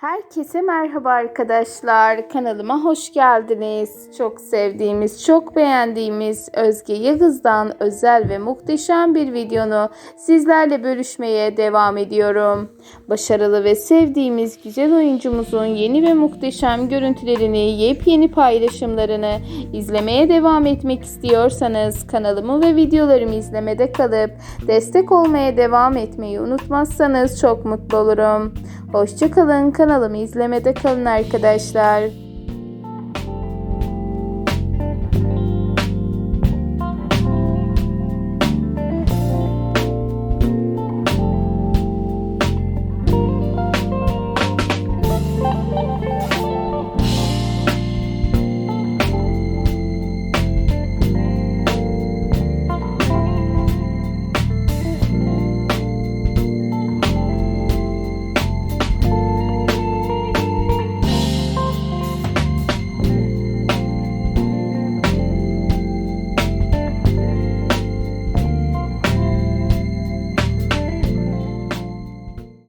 Herkese merhaba arkadaşlar. Kanalıma hoş geldiniz. Çok sevdiğimiz, çok beğendiğimiz Özge Yıldız'dan özel ve muhteşem bir videonu sizlerle bölüşmeye devam ediyorum. Başarılı ve sevdiğimiz güzel oyuncumuzun yeni ve muhteşem görüntülerini, yepyeni paylaşımlarını izlemeye devam etmek istiyorsanız kanalımı ve videolarımı izlemede kalıp destek olmaya devam etmeyi unutmazsanız çok mutlu olurum. Hoşçakalın kanalımı izlemede kalın arkadaşlar.